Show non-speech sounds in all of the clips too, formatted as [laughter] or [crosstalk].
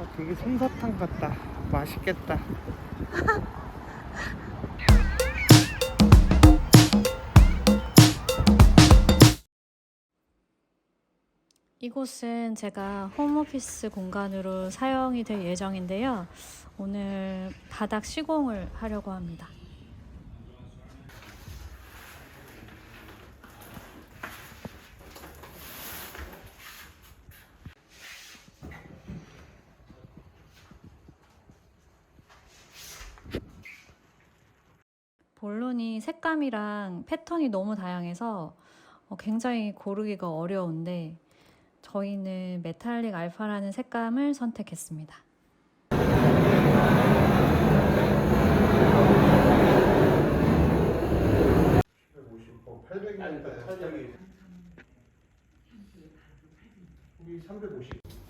아, 되게 솜사탕 같다. 맛있겠다. 이곳은 제가 홈오피스 공간으로 사용이 될 예정인데요. 오늘 바닥 시공을 하려고 합니다. 볼론이 색감이랑 패턴이 너무 다양해서 어, 굉장히 고르기가 어려운데 저희는 메탈릭 알파라는 색감을 선택했습니다. 어, 800이니까 800이 여기 350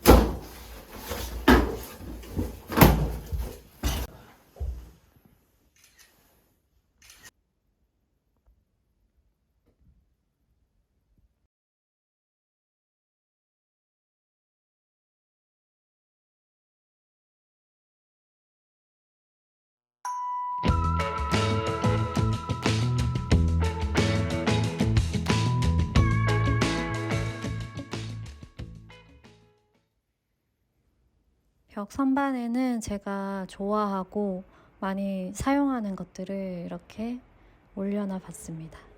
벽 선반에는 제가 좋아하고 많이 사용하는 것들을 이렇게 올려놔 봤습니다.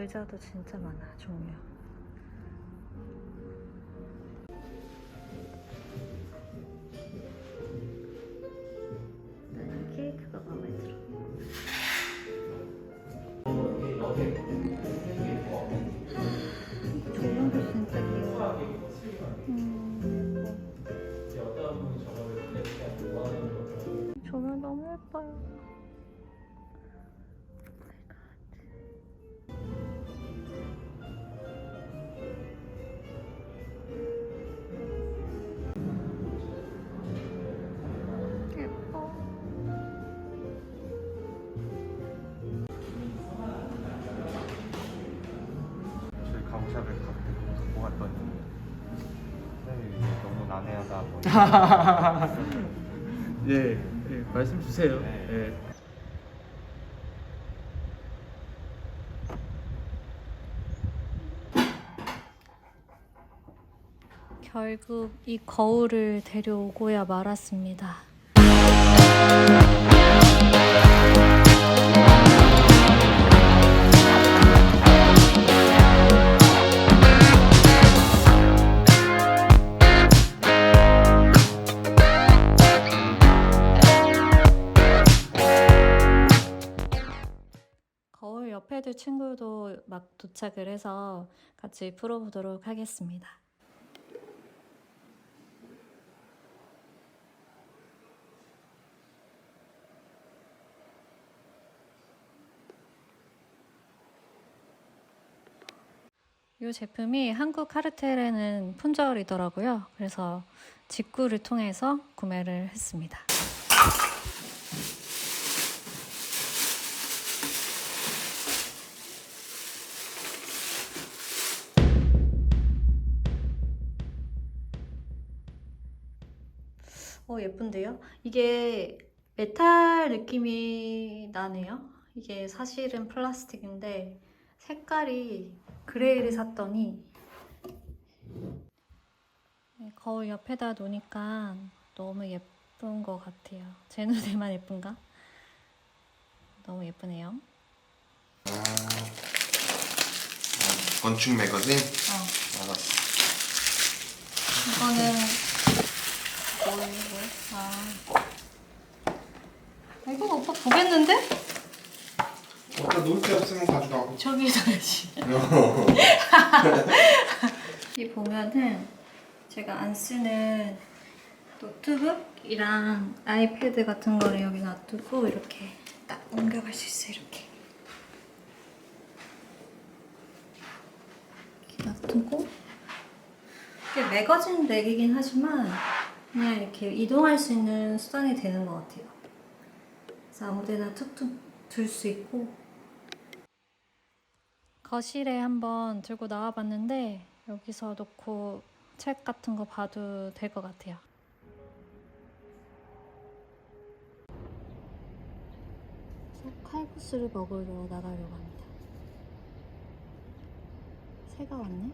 의자도 진짜 많아, 종류. 나는 케이크가 마음에 들어. 조명도 진짜 귀여워. 음, 조명 너무 예뻐요. 난해하다 보니 [laughs] 예, 예, 말씀 주세요. 네. 예. 결국 이 거울을 데려오고야 말았습니다. 둘 친구도 막 도착을 해서 같이 풀어보도록 하겠습니다. 이 제품이 한국 카르텔에는 품절이더라고요. 그래서 직구를 통해서 구매를 했습니다. 어, 예쁜데요? 이게 메탈 느낌이 나네요. 이게 사실은 플라스틱인데 색깔이 그레이를 샀더니 네, 거울 옆에다 놓으니까 너무 예쁜 것 같아요. 제 눈에만 예쁜가? 너무 예쁘네요. 건축 매거진? 어, 알았어 이거는 뭐예요? 아, 아, 이건 오빠 보겠는데? 아까 놓을 데 없으면 가져가고. 저기 있어야지. [laughs] 이 보면은 제가 안 쓰는 노트북이랑 아이패드 같은 거를 여기 놔두고 이렇게 딱 옮겨갈 수 있어요. 이렇게. 이렇게 놔두고 이게 매거진 렉이긴 하지만 그냥 이렇게 이동할 수 있는 수단이 되는 것 같아요. 그래서 아무데나 툭툭 둘 수 있고 거실에 한번 들고 나와봤는데 여기서 놓고 책 같은 거 봐도 될 것 같아요. 칼국수를 먹으러 나가려고 합니다. 새가 왔네?